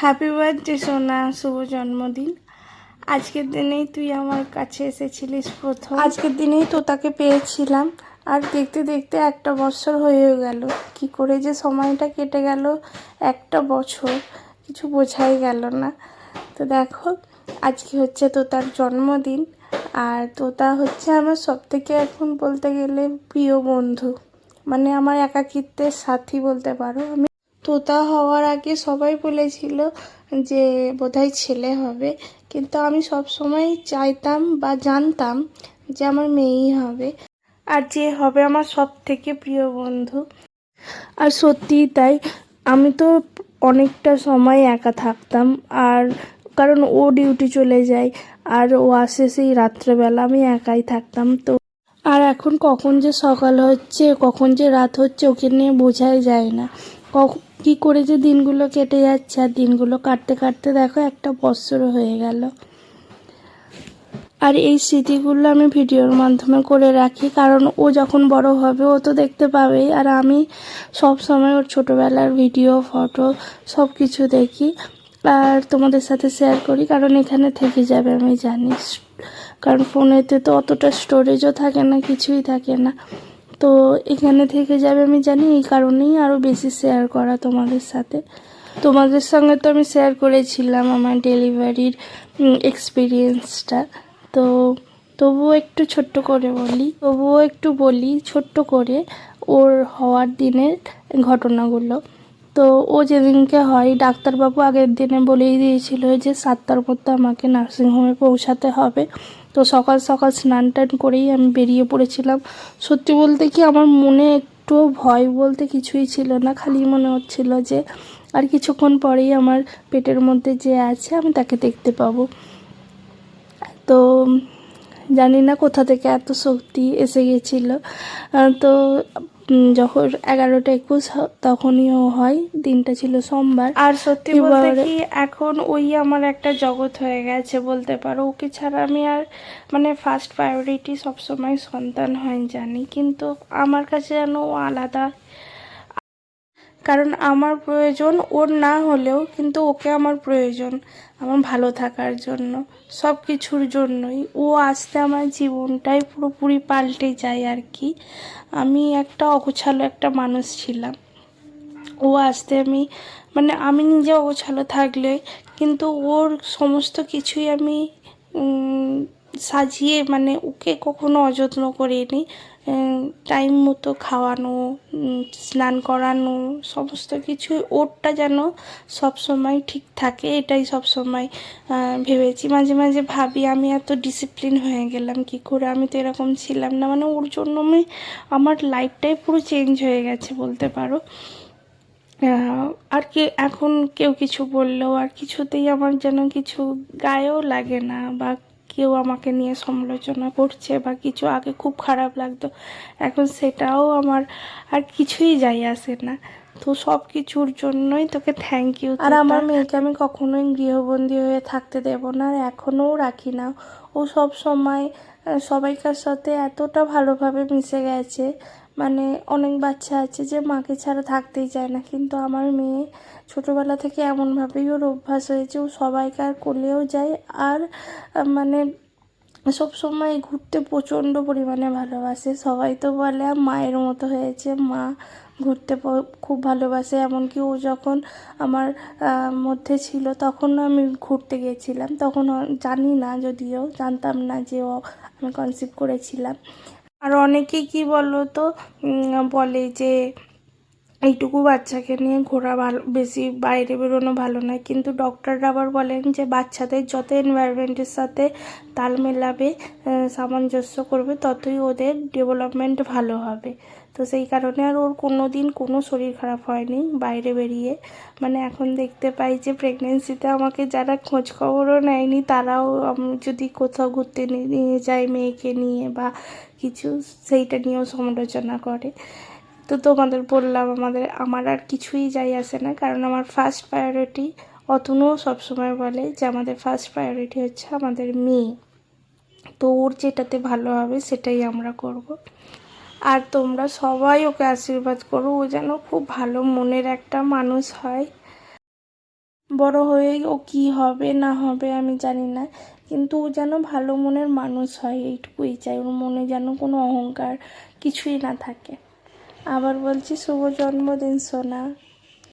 Happy birthday সোনা। শুভ জন্মদিন। আজকের দিনেই তুই আমার কাছে এসেছিলিস প্রথম। আজকের দিনেই তো তাকে পেয়েছিলাম। আর দেখতে দেখতে একটা বছর হয়েও গেল। কি করে যে সময়টা কেটে গেল, একটা বছর কিছু বোঝাই গেল না। তো দেখো, আজকে হচ্ছে তো তার জন্মদিন। আর তোতা হচ্ছে আমার সব থেকে এখন বলতে গেলে প্রিয় বন্ধু। মানে আমার একাকিত্বের সাথী বলতে পারো আমি। তোতা হওয়ার আগে সবাই বলেছিল যে বোধহয় ছেলে হবে। কিন্তু আমি সব সময় চাইতাম বা জানতাম যে আমার মেয়েই হবে আর যে হবে আমার সব থেকে প্রিয় বন্ধু। আর সত্যিই তাই, আমি তো অনেকটা সময় একা থাকতাম আর কারণ ও ডিউটি চলে যায় আর ও আসে সেই রাত্রেবেলা, আমি একাই থাকতাম। তো আর এখন কখন যে সকাল হচ্ছে, কখন যে রাত হচ্ছে, ওকে নিয়ে বোঝাই যায় না। কি করে যে দিনগুলো কেটে যাচ্ছে আর দিনগুলো কাটতে কাটতে দেখো একটা বছর হয়ে গেল। আর এই স্মৃতিগুলো আমি ভিডিওর মাধ্যমে করে রাখি, কারণ ও যখন বড় হবে ও তো দেখতে পাবেই। আর আমি সব সময় ওর ছোটোবেলার ভিডিও, ফটো সব কিছু দেখি আর তোমাদের সাথে শেয়ার করি, কারণ এখানে থেকে যাবে আমি জানি। কারণ ফোনেতে তো অতটা স্টোরেজও থাকে না, কিছুই থাকে না। তো এখানে থেকে যাবে আমি জানি, এই কারণেই আরও বেশি শেয়ার করা তোমাদের সাথে। তোমাদের সঙ্গে তো আমি শেয়ার করেছিলাম আমার ডেলিভারির এক্সপিরিয়েন্সটা তো তবুও একটু ছোট্ট করে বলি, তবুও একটু বলি ছোট্ট করে ওর হওয়ার দিনের ঘটনাগুলো। তো ও যেদিনকে হয় ডাক্তারবাবু আগের দিনে বলেই দিয়েছিল যে সাতটার মধ্যে আমাকে নার্সিংহোমে পৌঁছাতে হবে। তো সকাল সকাল স্নান টান করেই আমি বেরিয়ে পড়েছিলাম। সত্যি বলতে কি আমার মনে একটুও ভয় বলতে কিছুই ছিল না, খালি মনে হচ্ছিল যে আর কিছুক্ষণ পরেই আমার পেটের মধ্যে যে আছে আমি তাকে দেখতে পাবো। তো জানি না কোথা থেকে এত শক্তি এসে গেছিল। তো যখন এগারোটা একুশ হ- তখনই ও হয় দিনটা ছিল সোমবার। আর সত্যি বলতে কি এখন ওই আমার একটা জগৎ হয়ে গেছে বলতে পারো। ওকে ছাড়া আমি আর মানে ফার্স্ট প্রায়োরিটি সবসময় সন্তান হয় জানি কিন্তু আমার কাছে যেন ও আলাদা কারণ আমার প্রয়োজন ওর না হলেও কিন্তু ওকে আমার প্রয়োজন, আমার ভালো থাকার জন্য সব কিছুর জন্যই। ও আসতে আমার জীবনটাই পুরোপুরি পাল্টে যায় আর কি। আমি একটা অগোছালো একটা মানুষ ছিলাম। ও আসতে আমি মানে আমি নিজে অগোছালো থাকলে কিন্তু ওর সমস্ত কিছুই আমি সাজিয়ে মানে ওকে কখনো অযত্ন করিনি। টাইম মতো খাওয়ানো স্নান করানো, সমস্ত কিছু ওরটা যেন সব সময় ঠিক থাকে, এটাই সব সময় ভেবেছি। মাঝে মাঝে ভাবি, আমি এত ডিসিপ্লিন হয়ে গেলাম, কি করে? আমি তো এরকম ছিলাম না। মানে ওর জন্য আমি, আমার লাইফটাই পুরো চেঞ্জ হয়ে গেছে বলতে পারো। আর কে, এখন কেউ কিছু বললেও আর কিছুতেই আমার যেন কিছু গায়েও লাগে না বা কেউ আমাকে নিয়ে সমালোচনা করছে বা কিছু আগে খুব খারাপ লাগতো। এখন সেটাও আমার আর কিছুই যাই আসে না। তো সব কিছুর জন্যই তোকে থ্যাংক ইউ আর আমার মেয়েকে আমি কখনোই গৃহবন্দী হয়ে থাকতে দেব না আর এখনও রাখি না। ও সব সময় সবাইকার সাথে এতটা ভালোভাবে মিশে গেছে। মানে অনেক বাচ্চা আছে যে মাকে ছাড়া থাকতেই চায় না। কিন্তু আমার মেয়ে ছোটোবেলা থেকে এমনভাবেই ওর অভ্যাস হয়েছে, ও সবাইকার কোলেও যায় আর মানে সব সময় ঘুরতে প্রচণ্ড পরিমাণে ভালোবাসে। সবাই তো বলে মায়ের মতো হয়েছে, মা ঘুরতে খুব ভালোবাসে। এমনকি ও যখন আমার মধ্যে ছিল তখন আমি ঘুরতে গিয়েছিলাম। তখন জানি না, যদিও জানতাম না যে ও আমি কনসিভ করেছিলাম। আর অনেকে কি বলো তো বলে যে এইটুকু বাচ্চাকে নিয়ে ঘোরা ভালো, বেশি বাইরে বেরোনো ভালো নয় কিন্তু ডক্টররা আবার বলেন যে বাচ্চাদের যত এনভায়রনমেন্টের সাথে তাল মেলাবে সামঞ্জস্য করবে, ততই ওদের ডেভেলপমেন্ট ভালো হবে। তো সেই কারণে আর ওর কোনো দিন কোনো শরীর খারাপ হয়নি, বাইরে বেরিয়ে। মানে এখন দেখতে পাই যে প্রেগনেন্সিতে আমাকে যারা খোঁজ খবরও নেয়নি, তারাও যদি কোথাও ঘুরতে নিয়ে যায় মেয়েকে নিয়ে বা কিছু, সেইটা নিয়েও সমালোচনা করে। তো তোমাদের বললাম, আমাদের, আমার আর কিছুই যাই আসে না, কারণ আমার ফার্স্ট প্রায়োরিটি অতনুও সবসময় বলে যে আমাদের ফার্স্ট প্রায়োরিটি হচ্ছে আমাদের মেয়ে। তো ওর যেটাতে ভালো হবে সেটাই আমরা করব। আর তোমরা সবাই ওকে আশীর্বাদ করো, ও যেন খুব ভালো মনের একটা মানুষ হয়। বড় হয়ে ও কি হবে, না হবে আমি জানি না, কিন্তু ও যেন ভালো মনের মানুষ হয়, এইটুকুই চাই, ওর মনে যেন কোনো অহংকার কিছুই না থাকে। আবার বলছি, শুভ জন্মদিন, সোনা।